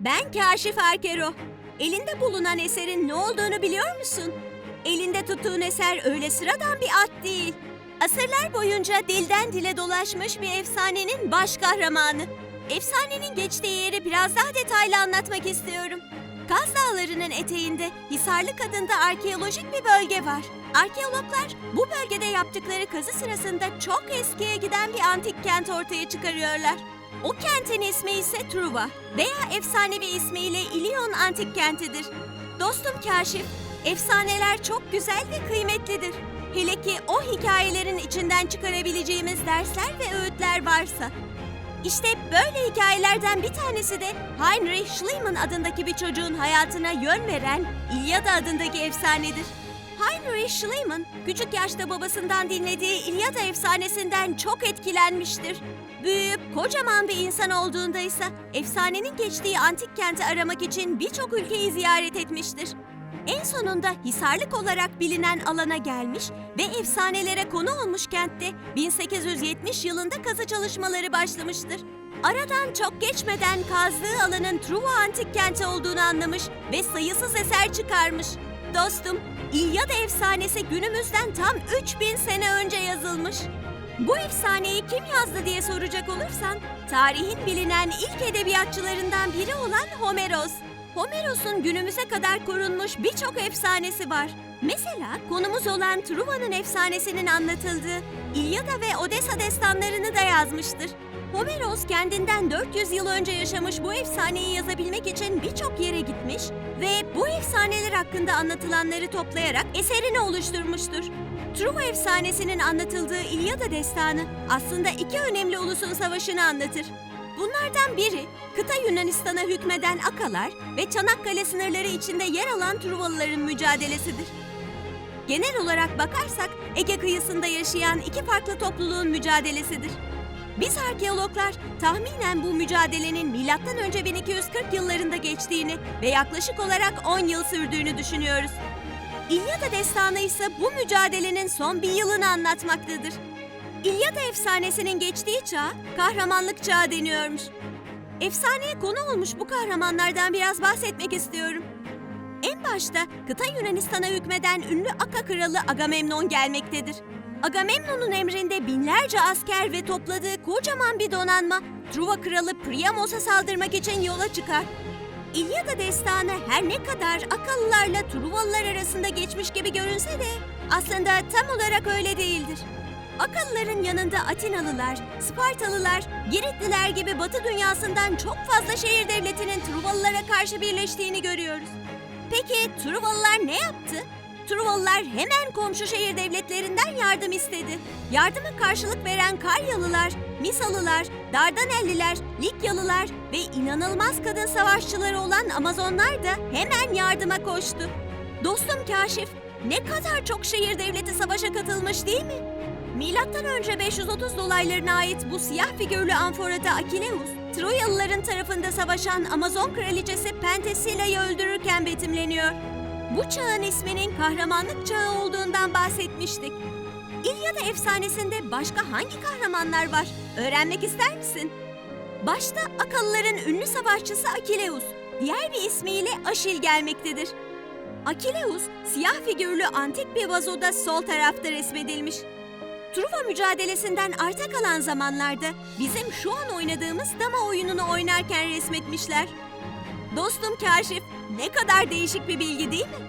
Ben Kaşif Arkero. Elinde bulunan eserin ne olduğunu biliyor musun? Elinde tuttuğun eser öyle sıradan bir at değil. Asırlar boyunca dilden dile dolaşmış bir efsanenin baş kahramanı. Efsanenin geçtiği yeri biraz daha detaylı anlatmak istiyorum. Kaz Dağları'nın eteğinde Hisarlı Kadın'da arkeolojik bir bölge var. Arkeologlar bu bölgede yaptıkları kazı sırasında çok eskiye giden bir antik kent ortaya çıkarıyorlar. O kentin ismi ise Truva veya efsanevi ismiyle İlyon Antik Kentidir. Dostum Kaşif, efsaneler çok güzel ve kıymetlidir. Hele ki o hikayelerin içinden çıkarabileceğimiz dersler ve öğütler varsa. İşte böyle hikayelerden bir tanesi de Heinrich Schliemann adındaki bir çocuğun hayatına yön veren İlyada adındaki efsanedir. Heinrich Schliemann küçük yaşta babasından dinlediği İlyada efsanesinden çok etkilenmiştir. Büyüyüp kocaman bir insan olduğunda ise efsanenin geçtiği antik kenti aramak için birçok ülkeyi ziyaret etmiştir. En sonunda Hisarlık olarak bilinen alana gelmiş ve efsanelere konu olmuş kentte 1870 yılında kazı çalışmaları başlamıştır. Aradan çok geçmeden kazdığı alanın Truva Antik Kenti olduğunu anlamış ve sayısız eser çıkarmış. Dostum, İlyada efsanesi günümüzden tam 3000 sene önce yazılmış. Bu efsaneyi kim yazdı diye soracak olursan, tarihin bilinen ilk edebiyatçılarından biri olan Homeros. Homeros'un günümüze kadar korunmuş birçok efsanesi var. Mesela konumuz olan Truva'nın efsanesinin anlatıldığı İlyada ve Odessa destanlarını da yazmıştır. Homeros kendinden 400 yıl önce yaşamış bu efsaneyi yazabilmek için birçok yere gitmiş ve bu efsaneler hakkında anlatılanları toplayarak eserini oluşturmuştur. Truva efsanesinin anlatıldığı İlyada destanı aslında iki önemli ulusun savaşını anlatır. Bunlardan biri kıta Yunanistan'a hükmeden Akalar ve Çanakkale sınırları içinde yer alan Truvalıların mücadelesidir. Genel olarak bakarsak Ege kıyısında yaşayan iki farklı topluluğun mücadelesidir. Biz arkeologlar tahminen bu mücadelenin M.Ö. 1240 yıllarında geçtiğini ve yaklaşık olarak 10 yıl sürdüğünü düşünüyoruz. İlyada destanı ise bu mücadelenin son bir yılını anlatmaktadır. İlyada efsanesinin geçtiği çağ kahramanlık çağı deniyormuş. Efsaneye konu olmuş bu kahramanlardan biraz bahsetmek istiyorum. En başta kıta Yunanistan'a hükmeden ünlü Aka kralı Agamemnon gelmektedir. Agamemnon'un emrinde binlerce asker ve topladığı kocaman bir donanma Truva kralı Priamos'a saldırmak için yola çıkar. İlyada destanı her ne kadar Akalılarla Truvalılar arasında geçmiş gibi görünse de aslında tam olarak öyle değildir. Akalıların yanında Atinalılar, Spartalılar, Giritliler gibi Batı dünyasından çok fazla şehir devletinin Truvalılara karşı birleştiğini görüyoruz. Peki Truvalılar ne yaptı? Truvalılar hemen komşu şehir devletlerinden yardım istedi. Yardıma karşılık veren Karyalılar, Misalılar, Dardanelliler, Likyalılar ve inanılmaz kadın savaşçıları olan Amazonlar da hemen yardıma koştu. Dostum Kaşif, ne kadar çok şehir devleti savaşa katılmış değil mi? Milattan önce 530 dolaylarına ait bu siyah figürlü amforada Akileus, Troyalıların tarafında savaşan Amazon kraliçesi Penthesila'yı öldürürken betimleniyor. Bu çağın isminin kahramanlık çağı olduğundan bahsetmiştik. İlyada efsanesinde başka hangi kahramanlar var? Öğrenmek ister misin? Başta Akalıların ünlü savaşçısı Akileus, diğer bir ismiyle Aşil gelmektedir. Akileus, siyah figürlü antik bir vazoda sol tarafta resmedilmiş. Truva mücadelesinden arta kalan zamanlarda bizim şu an oynadığımız dama oyununu oynarken resmetmişler. Dostum Kaşif, ne kadar değişik bir bilgi değil mi?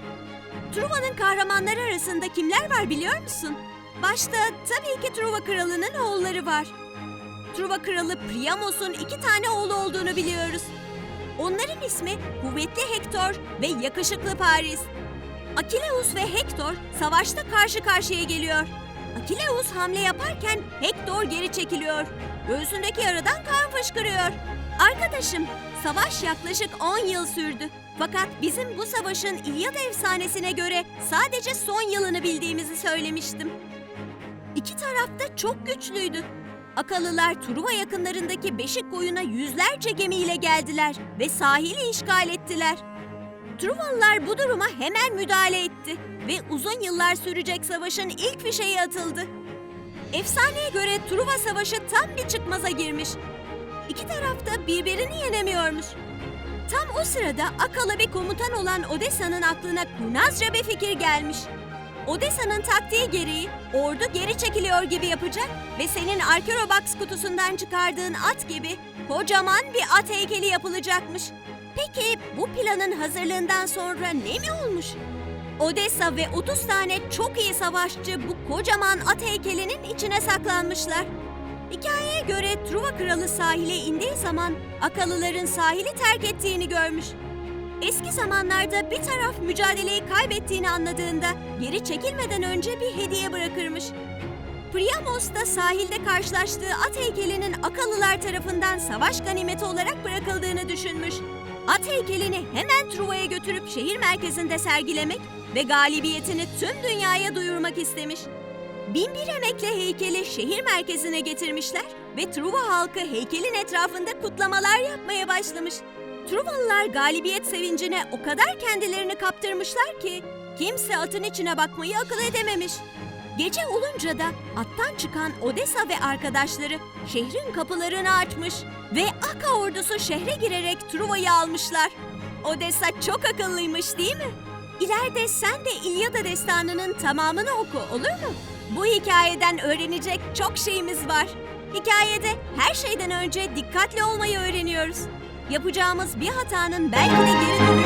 Truva'nın kahramanları arasında kimler var biliyor musun? Başta tabii ki Truva kralının oğulları var. Truva kralı Priamos'un iki tane oğlu olduğunu biliyoruz. Onların ismi kuvvetli Hektor ve yakışıklı Paris. Akileus ve Hektor savaşta karşı karşıya geliyor. Akileus hamle yaparken Hektor geri çekiliyor. Göğsündeki yaradan kan fışkırıyor. Arkadaşım, savaş yaklaşık 10 yıl sürdü. Fakat bizim bu savaşın İlyada efsanesine göre sadece son yılını bildiğimizi söylemiştim. İki taraf da çok güçlüydü. Akalılar Truva yakınlarındaki Beşik koyuna yüzlerce gemiyle geldiler ve sahili işgal ettiler. Truvalılar bu duruma hemen müdahale etti ve uzun yıllar sürecek savaşın ilk fişeği atıldı. Efsaneye göre Truva Savaşı tam bir çıkmaza girmiş. İki taraf da birbirini yenemiyormuş. Tam o sırada akıllı bir komutan olan Odessa'nın aklına kurnazca bir fikir gelmiş. Odessa'nın taktiği gereği ordu geri çekiliyor gibi yapacak ve senin Arkerobox kutusundan çıkardığın at gibi kocaman bir at heykeli yapılacakmış. Peki bu planın hazırlığından sonra ne mi olmuş? Odessa ve 30 tane çok iyi savaşçı bu kocaman at heykelinin içine saklanmışlar. Hikayeye göre Truva Kralı sahile indiği zaman Akalıların sahili terk ettiğini görmüş. Eski zamanlarda bir taraf mücadeleyi kaybettiğini anladığında geri çekilmeden önce bir hediye bırakırmış. Priamos da sahilde karşılaştığı at heykelinin Akalılar tarafından savaş ganimeti olarak bırakıldığını düşünmüş. At heykelini hemen Truva'ya götürüp şehir merkezinde sergilemek ve galibiyetini tüm dünyaya duyurmak istemiş. Binbir emekle heykeli şehir merkezine getirmişler ve Truva halkı heykelin etrafında kutlamalar yapmaya başlamış. Truvalılar galibiyet sevincine o kadar kendilerini kaptırmışlar ki kimse atın içine bakmayı akıl edememiş. Gece olunca da attan çıkan Odessa ve arkadaşları şehrin kapılarını açmış ve Aka ordusu şehre girerek Truva'yı almışlar. Odessa çok akıllıymış değil mi? İleride sen de İlyada destanının tamamını oku olur mu? Bu hikayeden öğrenecek çok şeyimiz var. Hikayede her şeyden önce dikkatli olmayı öğreniyoruz. Yapacağımız bir hatanın belki de geri dönülmez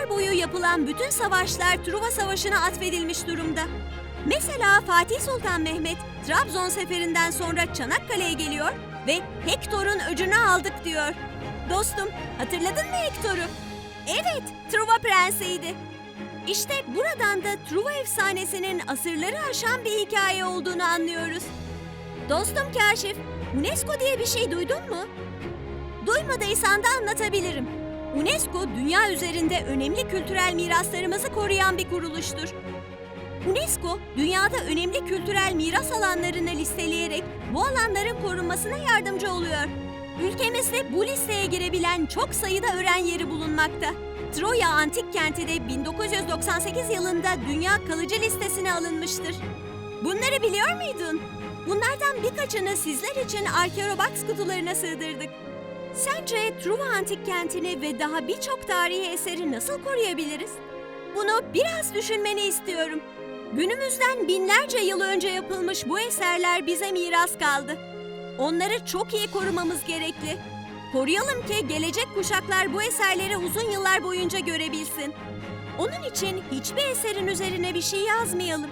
Asırlar boyu yapılan bütün savaşlar Truva Savaşı'na atfedilmiş durumda. Mesela Fatih Sultan Mehmet Trabzon seferinden sonra Çanakkale'ye geliyor ve Hektor'un öcünü aldık diyor. Dostum hatırladın mı Hektor'u? Evet, Truva Prensi'ydi. İşte buradan da Truva efsanesinin asırları aşan bir hikaye olduğunu anlıyoruz. Dostum Kaşif, UNESCO diye bir şey duydun mu? Duymadıysan da anlatabilirim. UNESCO, dünya üzerinde önemli kültürel miraslarımızı koruyan bir kuruluştur. UNESCO, dünyada önemli kültürel miras alanlarını listeleyerek bu alanların korunmasına yardımcı oluyor. Ülkemizde bu listeye girebilen çok sayıda öğren yeri bulunmakta. Troya Antik Kenti de 1998 yılında Dünya Kalıcı Listesi'ne alınmıştır. Bunları biliyor muydun? Bunlardan birkaçını sizler için Arkeobox kutularına sığdırdık. Sence Truva Antik Kenti'ni ve daha birçok tarihi eseri nasıl koruyabiliriz? Bunu biraz düşünmeni istiyorum. Günümüzden binlerce yıl önce yapılmış bu eserler bize miras kaldı. Onları çok iyi korumamız gerekli. Koruyalım ki gelecek kuşaklar bu eserleri uzun yıllar boyunca görebilsin. Onun için hiçbir eserin üzerine bir şey yazmayalım.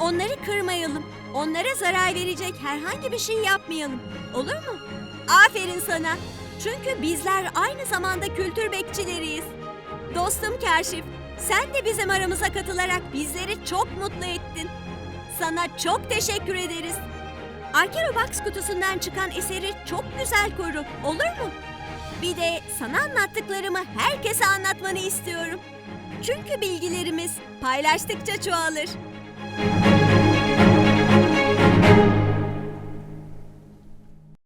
Onları kırmayalım. Onlara zarar verecek herhangi bir şey yapmayalım. Olur mu? Aferin sana. Çünkü bizler aynı zamanda kültür bekçileriyiz. Dostum Kaşif, sen de bizim aramıza katılarak bizleri çok mutlu ettin. Sana çok teşekkür ederiz. Arkerobox kutusundan çıkan eseri çok güzel koru, olur mu? Bir de sana anlattıklarımı herkese anlatmanı istiyorum. Çünkü bilgilerimiz paylaştıkça çoğalır.